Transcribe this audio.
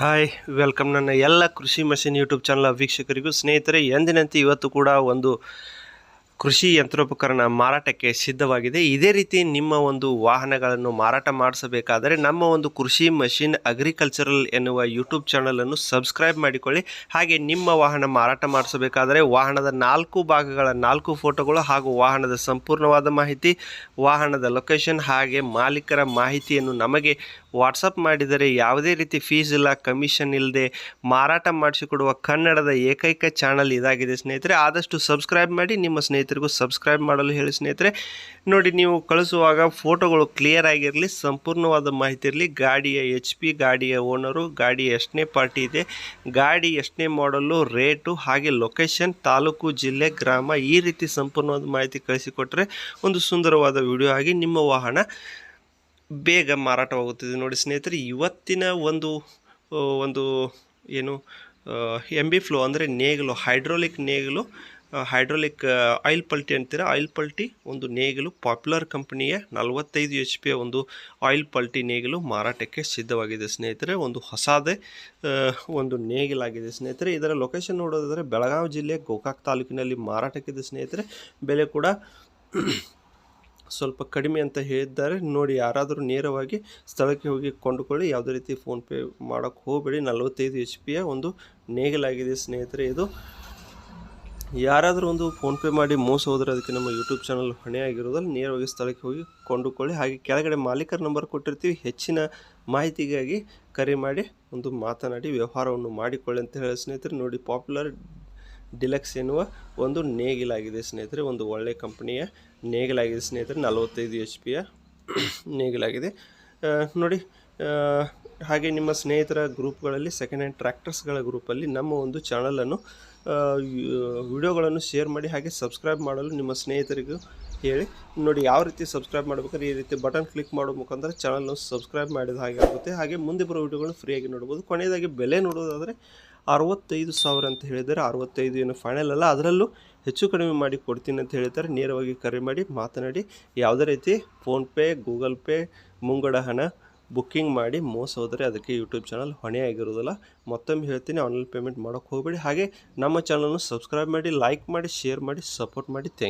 Hi welcome ನನ್ನ ಎಲ್ಲ ಕೃಷಿ ಮಷಿನ್ ಯೂಟ್ಯೂಬ್ ಚಾನಲ್ ವೀಕ್ಷಕರಿಗೂ ಸ್ನೇಹಿತರೆ ಎಂದಿನಂತೆ ಇವತ್ತು ಕೂಡ ಒಂದು ಕೃಷಿ ಯಂತ್ರೋಪಕರಣ ಮಾರಾಟಕ್ಕೆ ಸಿದ್ಧವಾಗಿದೆ. ಇದೇ ರೀತಿ ನಿಮ್ಮ ಒಂದು ವಾಹನಗಳನ್ನು ಮಾರಾಟ ಮಾಡಿಸಬೇಕಾದರೆ ನಮ್ಮ ಒಂದು ಕೃಷಿ ಮಷಿನ್ ಅಗ್ರಿಕಲ್ಚರಲ್ ಎನ್ನುವ ಯೂಟ್ಯೂಬ್ ಚಾನಲನ್ನು ಸಬ್ಸ್ಕ್ರೈಬ್ ಮಾಡಿಕೊಳ್ಳಿ. ಹಾಗೆ ನಿಮ್ಮ ವಾಹನ ಮಾರಾಟ ಮಾಡಿಸಬೇಕಾದರೆ ವಾಹನದ ನಾಲ್ಕು ಭಾಗಗಳ ನಾಲ್ಕು ಫೋಟೋಗಳು ಹಾಗೂ ವಾಹನದ ಸಂಪೂರ್ಣವಾದ ಮಾಹಿತಿ, ವಾಹನದ ಲೊಕೇಶನ್ ಹಾಗೆ ಮಾಲೀಕರ ಮಾಹಿತಿಯನ್ನು ನಮಗೆ ವಾಟ್ಸಪ್ ಮಾಡಿದರೆ ಯಾವುದೇ ರೀತಿ ಫೀಸ್ ಇಲ್ಲ, ಕಮಿಷನ್ ಇಲ್ಲದೆ ಮಾರಾಟ ಮಾಡಿಸಿಕೊಡುವ ಕನ್ನಡದ ಏಕೈಕ ಚಾನಲ್ ಇದಾಗಿದೆ ಸ್ನೇಹಿತರೆ. ಆದಷ್ಟು ಸಬ್ಸ್ಕ್ರೈಬ್ ಮಾಡಿ ನಿಮ್ಮ ಸ್ನೇಹಿತರಿಗೂ ಸಬ್ಸ್ಕ್ರೈಬ್ ಮಾಡಲು ಹೇಳಿ ಸ್ನೇಹಿತರೆ. ನೋಡಿ, ನೀವು ಕಳಿಸುವಾಗ ಫೋಟೋಗಳು ಕ್ಲಿಯರ್ ಆಗಿರಲಿ, ಸಂಪೂರ್ಣವಾದ ಮಾಹಿತಿ ಇರಲಿ. ಗಾಡಿಯ ಎಚ್ ಪಿ ಗಾಡಿಯ ಓನರು ಗಾಡಿ ಎಷ್ಟನೇ ಪಾರ್ಟಿ ಇದೆ, ಗಾಡಿ ಎಷ್ಟನೇ ಮಾಡಲು ರೇಟು ಹಾಗೆ ಲೊಕೇಶನ್ ತಾಲೂಕು, ಜಿಲ್ಲೆ, ಗ್ರಾಮ, ಈ ರೀತಿ ಸಂಪೂರ್ಣವಾದ ಮಾಹಿತಿ ಕಳಿಸಿಕೊಟ್ಟರೆ ಒಂದು ಸುಂದರವಾದ ವಿಡಿಯೋ ಆಗಿ ನಿಮ್ಮ ವಾಹನ ಬೇಗ ಮಾರಾಟವಾಗುತ್ತದೆ. ನೋಡಿ ಸ್ನೇಹಿತರೆ, ಇವತ್ತಿನ ಒಂದು ಒಂದು ಏನು ಎಂ ಬಿ ಫ್ಲೋ ಅಂದರೆ ನೇಗಿಲು ಹೈಡ್ರೋಲಿಕ್ ನೇಗಿಲು ಹೈಡ್ರೋಲಿಕ್ ಆಯಿಲ್ ಪಲ್ಟಿ ಅಂತೀರ? ಆಯಿಲ್ ಪಲ್ಟಿ ಒಂದು ನೇಗಿಲು, ಪಾಪ್ಯುಲರ್ ಕಂಪನಿಯ ನಲವತ್ತೈದು ಎಚ್ ಪಿಯ ಒಂದು ಆಯಿಲ್ ಪಲ್ಟಿ ನೇಗಿಲು ಮಾರಾಟಕ್ಕೆ ಸಿದ್ಧವಾಗಿದೆ. ಸ್ನೇಹಿತರೆ, ಒಂದು ಹೊಸದೇ ಒಂದು ನೇಗಿಲಾಗಿದೆ. ಸ್ನೇಹಿತರೆ, ಇದರ ಲೊಕೇಶನ್ ನೋಡೋದಾದರೆ ಬೆಳಗಾವಿ ಜಿಲ್ಲೆ ಗೋಕಾಕ್ ತಾಲೂಕಿನಲ್ಲಿ ಮಾರಾಟಕ್ಕಿದೆ. ಸ್ನೇಹಿತರೆ, ಬೆಲೆ ಕೂಡ ಸ್ವಲ್ಪ ಕಡಿಮೆ ಅಂತ ಹೇಳಿದ್ದಾರೆ. ನೋಡಿ, ಯಾರಾದರೂ ನೇರವಾಗಿ ಸ್ಥಳಕ್ಕೆ ಹೋಗಿ ಕೊಂಡುಕೊಳ್ಳಿ. ಯಾವುದೇ ರೀತಿ ಫೋನ್ಪೇ ಮಾಡೋಕ್ಕೆ ಹೋಗಬೇಡಿ. ನಲವತ್ತೈದು ಎಚ್ ಪಿಯ ಒಂದು ನೇಗಿಲಾಗಿದೆ. ಸ್ನೇಹಿತರೆ, ಇದು ಯಾರಾದರೂ ಒಂದು ಫೋನ್ಪೇ ಮಾಡಿ ಮೋಸ ಹೋದರೆ ಅದಕ್ಕೆ ನಮ್ಮ ಯೂಟ್ಯೂಬ್ ಚಾನಲ್ ಹೊಣೆಯಾಗಿರೋದ್ರಲ್ಲಿ ನೇರವಾಗಿ ಸ್ಥಳಕ್ಕೆ ಹೋಗಿ ಕೊಂಡುಕೊಳ್ಳಿ. ಹಾಗೆ ಕೆಳಗಡೆ ಮಾಲೀಕರ ನಂಬರ್ ಕೊಟ್ಟಿರ್ತೀವಿ. ಹೆಚ್ಚಿನ ಮಾಹಿತಿಗಾಗಿ ಕರೆ ಮಾಡಿ ಒಂದು ಮಾತನಾಡಿ, ವ್ಯವಹಾರವನ್ನು ಮಾಡಿಕೊಳ್ಳಿ ಅಂತ ಹೇಳಿ ಸ್ನೇಹಿತರೆ. ನೋಡಿ ಪಾಪ್ಯುಲರ್ ಡಿಲಕ್ಸ್ ಎನ್ನುವ ಒಂದು ನೇಗಿಲಾಗಿದೆ ಸ್ನೇಹಿತರೆ. ಒಂದು ಒಳ್ಳೆಯ ಕಂಪ್ನಿಯ ನೇಗಿಲಾಗಿದೆ ಸ್ನೇಹಿತರೆ. ನಲವತ್ತೈದು ಎಚ್ ಪಿಯ ನೇಗಿಲಾಗಿದೆ. ನೋಡಿ ಹಾಗೆ ನಿಮ್ಮ ಸ್ನೇಹಿತರ ಗ್ರೂಪ್ಗಳಲ್ಲಿ ಸೆಕೆಂಡ್ ಹ್ಯಾಂಡ್ ಟ್ರ್ಯಾಕ್ಟರ್ಸ್ಗಳ ಗ್ರೂಪಲ್ಲಿ ನಮ್ಮ ಒಂದು ಚಾನಲನ್ನು ವಿಡಿಯೋಗಳನ್ನು ಶೇರ್ ಮಾಡಿ, ಹಾಗೆ ಸಬ್ಸ್ಕ್ರೈಬ್ ಮಾಡಲು ನಿಮ್ಮ ಸ್ನೇಹಿತರಿಗೂ ಹೇಳಿ. ನೋಡಿ, ಯಾವ ರೀತಿ ಸಬ್ಸ್ಕ್ರೈಬ್ ಮಾಡಬೇಕಾದ್ರೆ ಈ ರೀತಿ ಬಟನ್ ಕ್ಲಿಕ್ ಮಾಡೋ ಮುಖಾಂತರ ಚಾನಲ್ನ ಸಬ್ಸ್ಕ್ರೈಬ್ ಮಾಡಿದ ಹಾಗೆ ಆಗುತ್ತೆ. ಹಾಗೆ ಮುಂದೆ ಬರೋ ವಿಡಿಯೋಗಳನ್ನು ಫ್ರೀಯಾಗಿ ನೋಡ್ಬೋದು ಕೊನೆಯದಾಗಿ ಬೆಲೆ ನೋಡೋದಾದರೆ ಅರವತ್ತೈದು ಸಾವಿರ ಅಂತ ಹೇಳಿದ್ದಾರೆ. ಅರವತ್ತೈದು ಏನು ಫೈನಲ್ ಅಲ್ಲ. ಅದರಲ್ಲೂ ಹೆಚ್ಚು ಕಡಿಮೆ ಮಾಡಿ ಕೊಡ್ತೀನಿ ಅಂತ ಹೇಳ್ತಾರೆ ನೇರವಾಗಿ ಕರೆ ಮಾಡಿ, ಮಾತನಾಡಿ. ಯಾವುದೇ ರೀತಿ ಫೋನ್ಪೇ ಗೂಗಲ್ ಪೇ ಮುಂಗಡ ಹಣ ಬುಕ್ಕಿಂಗ್ ಮಾಡಿ ಮೋಸ ಹೋದರೆ ಅದಕ್ಕೆ ಯೂಟ್ಯೂಬ್ ಚಾನಲ್ ಹೊಣೆಯಾಗಿರೋದಿಲ್ಲ ಮತ್ತೊಮ್ಮೆ ಹೇಳ್ತೀನಿ, ಆನ್ಲೈನ್ ಪೇಮೆಂಟ್ ಮಾಡೋಕ್ಕೆ ಹೋಗಬೇಡಿ. ಹಾಗೆ ನಮ್ಮ ಚಾನಲ್ನ ಸಬ್ಸ್ಕ್ರೈಬ್ ಮಾಡಿ, ಲೈಕ್ ಮಾಡಿ, ಶೇರ್ ಮಾಡಿ, ಸಪೋರ್ಟ್ ಮಾಡಿ. ಥ್ಯಾಂಕ್